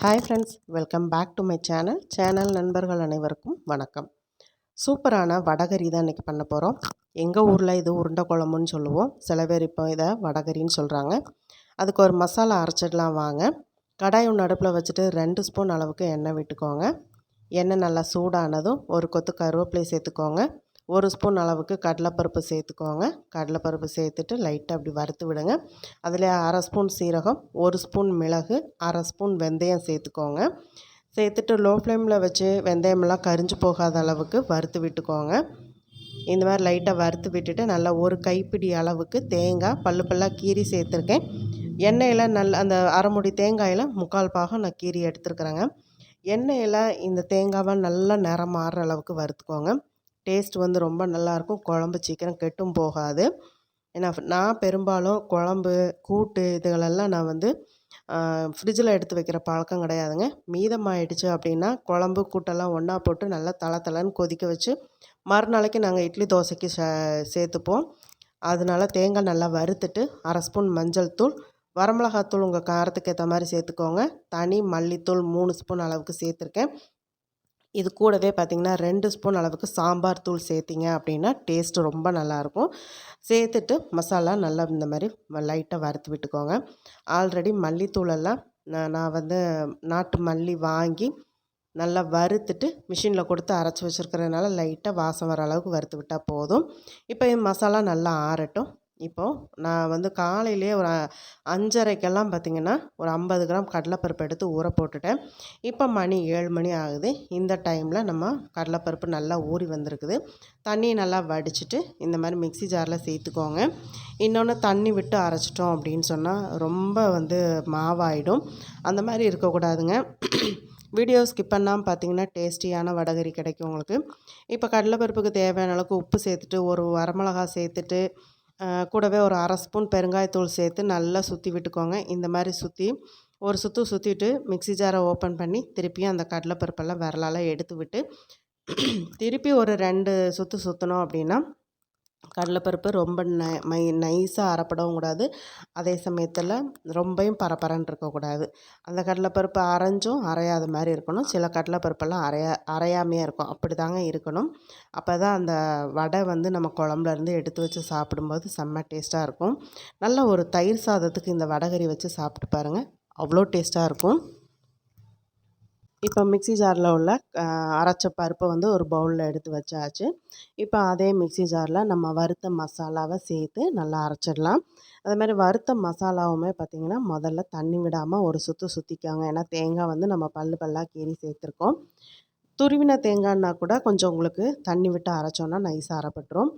Hi friends welcome back to my channel channel நண்பர்கள் அனைவருக்கும் வணக்கம். சூப்பரான வடகரி தான் இன்றைக்கி பண்ண போகிறோம் எங்கள் ஊரில் இது உருண்டை குழம்புன்னு சொல்லுவோம். சில பேர் இப்போ இதை வடகரின்னு சொல்கிறாங்க அதுக்கு ஒரு மசாலா அரைச்சிடலாம் வாங்க. கடாய் ஒன்று அடுப்பில் வச்சுட்டு ரெண்டு ஸ்பூன் அளவுக்கு எண்ணெய் விட்டுக்கோங்க. எண்ணெய் நல்லா சூடானதும் ஒரு கொத்து கருவேப்பிலை சேர்த்துக்கோங்க. ஒரு ஸ்பூன் அளவுக்கு கடலைப்பருப்பு சேர்த்துக்கோங்க. கடலைப்பருப்பு சேர்த்துட்டு லைட்டாக அப்படி வறுத்து விடுங்க. அதில் அரை ஸ்பூன் சீரகம் ஒரு ஸ்பூன் மிளகு அரை ஸ்பூன் வெந்தயம் சேர்த்துக்கோங்க. சேர்த்துட்டு லோ ஃப்ளேமில் வச்சு வெந்தயமெல்லாம் கரிஞ்சு போகாத அளவுக்கு வறுத்து விட்டுக்கோங்க. இந்த மாதிரி லைட்டாக வறுத்து விட்டுட்டு நல்லா ஒரு கைப்பிடி அளவுக்கு தேங்காய் பல்லு பல்லாக கீரி சேர்த்துருக்கேன். எண்ணெயில் நல்ல அந்த அரைமுடி தேங்காயில் முக்கால் பாகம் நான் கீரி எடுத்துருக்குறேங்க. எண்ணெயில் இந்த தேங்காவை நல்லா நிறம் மாறுற அளவுக்கு வறுத்துக்கோங்க. டேஸ்ட் வந்து ரொம்ப நல்லாயிருக்கும் குழம்பு சீக்கிரம் கெட்டும் போகாது. ஏன்னா நான் பெரும்பாலும் குழம்பு கூட்டு இதுகளெல்லாம் நான் வந்து ஃப்ரிட்ஜில் எடுத்து வைக்கிற பழக்கம் கிடையாதுங்க. மீதமாயிடுச்சு அப்படின்னா குழம்பு கூட்டெல்லாம் ஒன்றா போட்டு நல்லா தலை தலைன்னு கொதிக்க வச்சு மறுநாளைக்கு நாங்கள் இட்லி தோசைக்கு சே சேர்த்துப்போம். அதனால தேங்காய் நல்லா வறுத்துட்டு அரை ஸ்பூன் மஞ்சள் தூள் வரமிளகாத்தூள் உங்கள் காரத்துக்கு ஏற்ற மாதிரி சேர்த்துக்கோங்க. தனி மல்லித்தூள் மூணு ஸ்பூன் அளவுக்கு சேர்த்துருக்கேன். இது கூடவே பார்த்திங்கன்னா ரெண்டு ஸ்பூன் அளவுக்கு சாம்பார் தூள் சேர்த்திங்க அப்படின்னா டேஸ்ட்டு ரொம்ப நல்லாயிருக்கும். சேர்த்துட்டு மசாலா நல்லா இந்த மாதிரி லைட்டாக வறுத்து விட்டுக்கோங்க. ஆல்ரெடி மல்லித்தூளெல்லாம் நான் நான் வந்து நாட்டு மல்லி வாங்கி நல்லா வறுத்துட்டு மிஷினில் கொடுத்து அரைச்சி வச்சுருக்கிறதுனால லைட்டாக வாசம் வர அளவுக்கு வறுத்து விட்டால் போதும். இப்போ மசாலா நல்லா ஆறட்டும். இப்போது நான் வந்து காலையிலே ஒரு அஞ்சரைக்கெல்லாம் பார்த்திங்கன்னா ஒரு ஐம்பது கிராம் கடலைப்பருப்பு எடுத்து ஊற போட்டுட்டேன். இப்போ மணி ஏழு மணி ஆகுது. இந்த டைமில் நம்ம கடலைப்பருப்பு நல்லா ஊறி வந்திருக்குது. தண்ணியை நல்லா வடிச்சிட்டு இந்த மாதிரி மிக்சி ஜாரில் சேர்த்துக்கோங்க. இன்னொன்று தண்ணி விட்டு அரைச்சிட்டோம் அப்படின்னு சொன்னால் ரொம்ப வந்து மாவாயிடும். அந்த மாதிரி இருக்கக்கூடாதுங்க. வீடியோ ஸ்கிப் பண்ணாமல் பார்த்தீங்கன்னா டேஸ்டியான வடகரி கிடைக்கும் உங்களுக்கு. இப்போ கடலைப்பருப்புக்கு தேவையான அளவுக்கு உப்பு சேர்த்துட்டு ஒரு வரமிளகா சேர்த்துட்டு கூடவே ஒரு அரை ஸ்பூன் பெருங்காயத்தூள் சேர்த்து நல்லா சுற்றி விட்டுக்கோங்க. இந்த மாதிரி சுற்றி ஒரு சுற்று சுற்றிட்டு மிக்சி ஜாரை ஓப்பன் பண்ணி திருப்பியும் அந்த கடலைப்பருப்பெல்லாம் விரலால் எடுத்து விட்டு திருப்பி ஒரு ரெண்டு சுற்று சுற்றினோம் அப்படின்னா கடலைப்பருப்பு ரொம்ப நை மை நைஸாக அரைப்படவும் கூடாது. அதே சமயத்தில் ரொம்பையும் பரப்பரன்னு இருக்கக்கூடாது அந்த கடலைப்பருப்பு அரைஞ்சும் அரையாத மாதிரி இருக்கணும். சில கடலைப்பருப்பெல்லாம் அரையா அரையாமையாக இருக்கும். அப்படி தாங்க இருக்கணும். அப்போ தான் அந்த வடை வந்து நம்ம குழம்புலேருந்து எடுத்து வச்சு சாப்பிடும்போது செம்ம டேஸ்ட்டாக இருக்கும். நல்ல ஒரு தயிர் சாதத்துக்கு இந்த வடகறி வச்சு சாப்பிட்டு பாருங்கள் அவ்வளோ டேஸ்ட்டாக இருக்கும். இப்போ மிக்சி ஜாரில் உள்ள அரைச்ச பருப்பை வந்து ஒரு பவுலில் எடுத்து வச்சாச்சு. இப்போ அதே மிக்சி ஜாரில் நம்ம வறுத்த மசாலாவை சேர்த்து நல்லா அரைச்சிடலாம். அது மாதிரி வறுத்த மசாலாவுமே பார்த்திங்கன்னா முதல்ல தண்ணி விடாமல் ஒரு சுற்று சுற்றிக்காங்க ஏன்னா தேங்காய் வந்து நம்ம பல்லு பல்லாக கீறி சேர்த்துருக்கோம். துருவின தேங்காய்னா கூட கொஞ்சம் உங்களுக்கு தண்ணி விட்டு அரைச்சோன்னா நைஸாக அரைப்பட்டுரும்.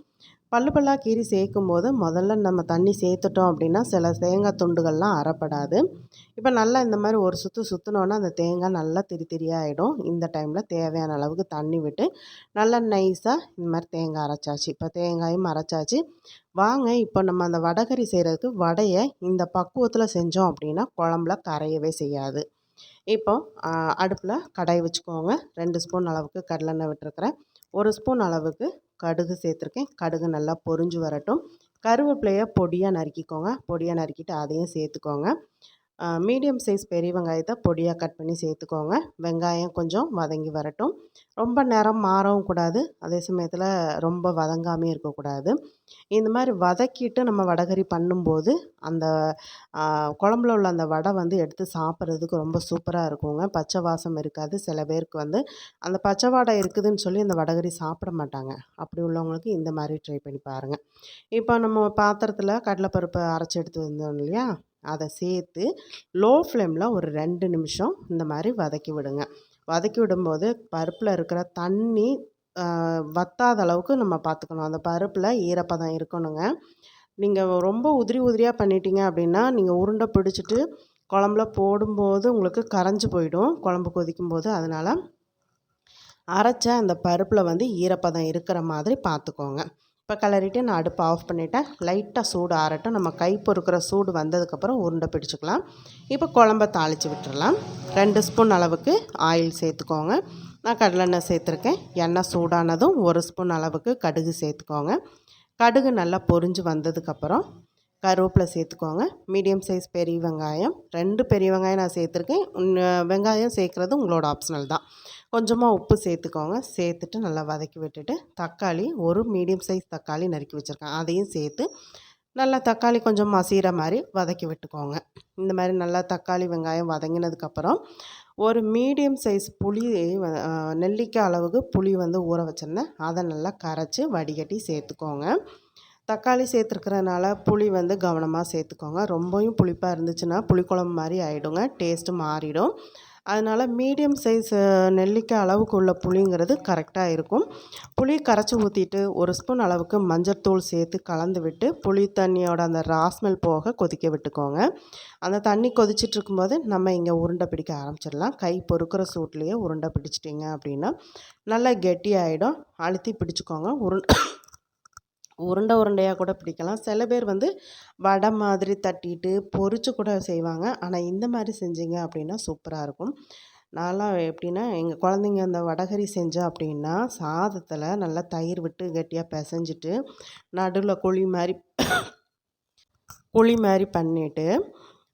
பல்லு பல்லாக கீரி சேர்க்கும் போது முதல்ல நம்ம தண்ணி சேர்த்துட்டோம் அப்படின்னா சில தேங்காய் துண்டுகள்லாம் அறப்படாது. இப்போ நல்லா இந்த மாதிரி ஒரு சுற்று சுற்றினோன்னா அந்த தேங்காய் நல்லா திரி திரியாகிடும் இந்த டைமில் தேவையான அளவுக்கு தண்ணி விட்டு நல்லா நைஸாக இந்த மாதிரி தேங்காய் அரைச்சாச்சு. இப்போ தேங்காயும் அரைச்சாச்சு. வாங்க இப்போ நம்ம அந்த வடகறி செய்கிறதுக்கு வடையை இந்த பக்குவத்தில் செஞ்சோம் அப்படின்னா குழம்புல கரையவே செய்யாது. இப்போ அடுப்பில் கடாய் வச்சுக்கோங்க. ரெண்டு ஸ்பூன் அளவுக்கு கடலெண்ணெய் விட்டுருக்குறேன். ஒரு ஸ்பூன் அளவுக்கு கடுகு சேர்த்துருக்கேன். கடுகு நல்லா பொரிஞ்சு வரட்டும். கருவேப்பிலையை பொடியாக நறுக்கிக்கோங்க. பொடியாக நறுக்கிட்டு அதையும் சேர்த்துக்கோங்க. மீடியம் சைஸ் பெரிய வெங்காயத்தை பொடியாக கட் பண்ணி சேர்த்துக்கோங்க. வெங்காயம் கொஞ்சம் வதங்கி வரட்டும். ரொம்ப நேரம் மாறவும் கூடாது. அதே சமயத்தில் ரொம்ப வதங்காமே இருக்கக்கூடாது. இந்த மாதிரி வதக்கிட்டு நம்ம வடகறி பண்ணும்போது அந்த குழம்புல உள்ள அந்த வடை வந்து எடுத்து சாப்பிட்றதுக்கு ரொம்ப சூப்பராக இருக்குங்க. பச்சை வாசம் இருக்காது. சில பேருக்கு வந்து அந்த பச்சை வாடை இருக்குதுன்னு சொல்லி அந்த வடகறி சாப்பிட மாட்டாங்க. அப்படி உள்ளவங்களுக்கு இந்த மாதிரி ட்ரை பண்ணி பாருங்கள் இப்போ நம்ம பாத்திரத்தில் கடலைப்பருப்பை அரைச்சி எடுத்து வந்தோம் இல்லையா? அதை சேர்த்து லோ ஃப்ளேமில் ஒரு ரெண்டு நிமிஷம் இந்த மாதிரி வதக்கி விடுங்க. வதக்கி விடும்போது பருப்பில் இருக்கிற தண்ணி வத்தாத அளவுக்கு நம்ம பார்த்துக்கணும். அந்த பருப்பில் ஈரப்பதம் இருக்கணுங்க. நீங்கள் ரொம்ப உதிரி உதிரியாக பண்ணிட்டீங்க அப்படின்னா நீங்கள் உருண்டை பிடிச்சிட்டு குழம்புல போடும்போது உங்களுக்கு கரைஞ்சி போயிடும். குழம்பு கொதிக்கும் போது அதனால் அரைச்ச அந்த பருப்பில் வந்து ஈரப்பதம் இருக்கிற மாதிரி பார்த்துக்கோங்க. இப்போ கிளறிட்டு நான் அடுப்பு ஆஃப் பண்ணிவிட்டேன் லைட்டாக சூடு ஆறட்டும். நம்ம கை பொறுக்கிற சூடு வந்ததுக்கப்புறம் உருண்டை பிடிச்சிக்கலாம். இப்போ குழம்ப தாளித்து விட்டுடலாம் ரெண்டு ஸ்பூன் அளவுக்கு ஆயில் சேர்த்துக்கோங்க. நான் கடலெண்ணெய் சேர்த்துருக்கேன். எண்ணெய் சூடானதும் ஒரு ஸ்பூன் அளவுக்கு கடுகு சேர்த்துக்கோங்க. கடுகு நல்லா பொரிஞ்சு வந்ததுக்கப்புறம் கருவேப்பிலை சேர்த்துக்கோங்க. மீடியம் சைஸ் பெரிய வெங்காயம். ரெண்டு பெரிய வெங்காயம் நான் சேர்த்துருக்கேன். வெங்காயம் சேர்க்குறது உங்களோட ஆப்ஷனல் தான். கொஞ்சமாக உப்பு சேர்த்துக்கோங்க. சேர்த்துட்டு நல்லா வதக்கி விட்டுட்டு தக்காளி ஒரு மீடியம் சைஸ் தக்காளி நறுக்கி வச்சுருக்கேன். அதையும் சேர்த்து நல்லா தக்காளி கொஞ்சம் மசிகிற மாதிரி வதக்கி விட்டுக்கோங்க. இந்த மாதிரி நல்லா தக்காளி வெங்காயம் வதங்கினதுக்கப்புறம் ஒரு மீடியம் சைஸ் புளி நெல்லிக்காய் அளவுக்கு புளி வந்து ஊற வச்சுருந்தேன். அதை நல்லா கரைச்சி வடிகட்டி சேர்த்துக்கோங்க. தக்காளி சேர்த்துருக்கறனால புளி வந்து கவனமாக சேர்த்துக்கோங்க. ரொம்பவும் புளிப்பாக இருந்துச்சுன்னா புளிக்குழம்பு மாதிரி ஆகிடுங்க டேஸ்ட்டு மாறிடும். அதனால் மீடியம் சைஸ் நெல்லிக்காய் அளவுக்கு உள்ள புளிங்கிறது கரெக்டாக இருக்கும். புளி கரைச்சி ஊற்றிட்டு ஒரு ஸ்பூன் அளவுக்கு மஞ்சள்தூள் சேர்த்து கலந்து விட்டு புளி தண்ணியோட அந்த ராஸ்மெல் போக கொதிக்க விட்டுக்கோங்க. அந்த தண்ணி கொதிச்சிட்டு இருக்கும்போது நம்ம இங்கே உருண்டை பிடிக்க ஆரம்பிச்சிடலாம். கை பொறுக்கிற சூட்லேயே உருண்டை பிடிச்சிட்டிங்க அப்படின்னா நல்லா கெட்டி ஆகிடும் அழுத்தி பிடிச்சிக்கோங்க. உருண்டை உருண்டை உருண்டையாக கூட பிடிக்கலாம். சில பேர் வந்து வடை மாதிரி தட்டிட்டு பொறிச்சு கூட செய்வாங்க. ஆனால் இந்த மாதிரி செஞ்சீங்க அப்படின்னா சூப்பராக இருக்கும். நான்லாம் எப்படின்னா எங்கள் குழந்தைங்க அந்த வடகரி செஞ்சோம் அப்படின்னா சாதத்தில் நல்லா தயிர் விட்டு கெட்டியாக பிசைஞ்சிட்டு நடுவில் குழி மாதிரி குழி மாதிரி பண்ணிவிட்டு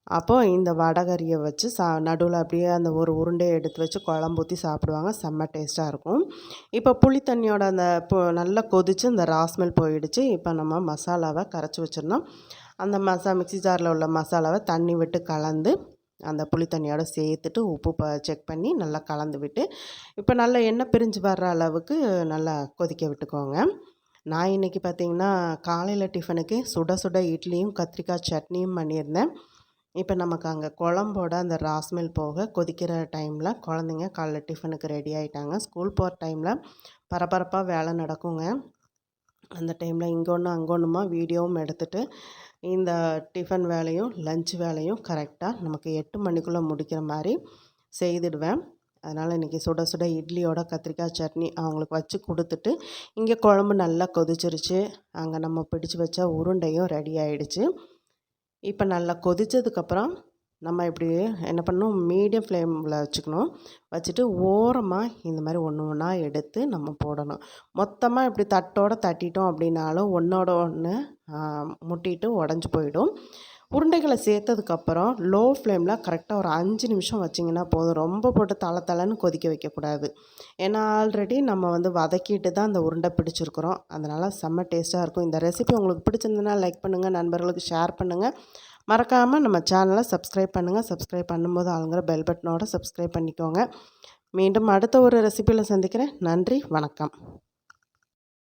அப்போ இந்த வடகரியை வச்சு சா நடுவில் அப்படியே அந்த ஒரு உருண்டையை எடுத்து வச்சு குழம்பு ஊற்றி சாப்பிடுவாங்க. செம்ம டேஸ்ட்டாக இருக்கும். இப்போ புளி தண்ணியோட அந்த பொ நல்லா கொதித்து இந்த ராஸ்மெல் போயிடுச்சு. இப்போ நம்ம மசாலாவை கரைச்சி வச்சிடணும். அந்த மசா மிக்ஸி ஜாரில் உள்ள மசாலாவை தண்ணி விட்டு கலந்து அந்த புளி தண்ணியோட சேர்த்துட்டு உப்பு ப செக் பண்ணி நல்லா கலந்து விட்டு இப்போ நல்லா எண்ணெய் பிரிஞ்சு வர்ற அளவுக்கு நல்லா கொதிக்க விட்டுக்கோங்க. நான் இன்றைக்கி பார்த்தீங்கன்னா காலையில் டிஃபனுக்கு சுட சுட இட்லியும் கத்திரிக்காய் சட்னியும் பண்ணியிருந்தேன். இப்போ நமக்கு அங்கே குழம்போட அந்த ராஸ்மெல் போக கொதிக்கிற டைமில் குழந்தைங்க காலைல டிஃபனுக்கு ரெடி ஆகிட்டாங்க ஸ்கூல் போகிற டைமில் பரபரப்பாக வேலை நடக்குங்க. அந்த டைமில் இங்கே ஒன்று அங்கே ஒன்றுமா வீடியோவும் எடுத்துகிட்டு இந்த டிஃபன் வேலையும் லஞ்ச் வேலையும் கரெக்டாக நமக்கு எட்டு மணிக்குள்ளே முடிக்கிற மாதிரி செய்துடுவேன். அதனால் இன்றைக்கி சுட சுட இட்லியோட கத்திரிக்காய் சட்னி அவங்களுக்கு வச்சு கொடுத்துட்டு இங்கே குழம்பு நல்லா கொதிச்சிருச்சு. அங்கே நம்ம பிடிச்சி வச்ச உருண்டையும் ரெடி ஆகிடுச்சு இப்போ நல்லா கொதிச்சதுக்கப்புறம் நம்ம இப்படி என்ன பண்ணணும் மீடியம் ஃப்ளேமில் வச்சுக்கணும். வச்சுட்டு ஓரமாக இந்த மாதிரி ஒன்று ஒன்றா எடுத்து நம்ம போடணும். மொத்தமாக இப்படி தட்டோடு தட்டிட்டோம் அப்படின்னாலும் ஒன்றோட ஒன்று முட்டிட்டு உடஞ்சி போயிடும். உருண்டைகளை சேர்த்ததுக்கப்புறம் லோ ஃப்ளேமில் கரெக்டாக ஒரு அஞ்சு நிமிஷம் வச்சிங்கன்னா போதும். ரொம்ப போட்டு தலை தலைன்னு கொதிக்க வைக்கக்கூடாது. ஏன்னா ஆல்ரெடி நம்ம வந்து வதக்கிட்டு தான் அந்த உருண்டை பிடிச்சிருக்கிறோம். அதனால் செம்ம டேஸ்ட்டாக இருக்கும். இந்த ரெசிபி உங்களுக்கு பிடிச்சிருந்ததுன்னா லைக் பண்ணுங்கள் நண்பர்களுக்கு ஷேர் பண்ணுங்கள் மறக்காமல் நம்ம சேனலை சப்ஸ்கிரைப் பண்ணுங்கள் சப்ஸ்கிரைப் பண்ணும்போது ஆளுங்கிற பெல் பட்டனோட சப்ஸ்கிரைப் பண்ணிக்கோங்க. மீண்டும் அடுத்த ஒரு ரெசிபியில் சந்திக்கிறேன். நன்றி வணக்கம்.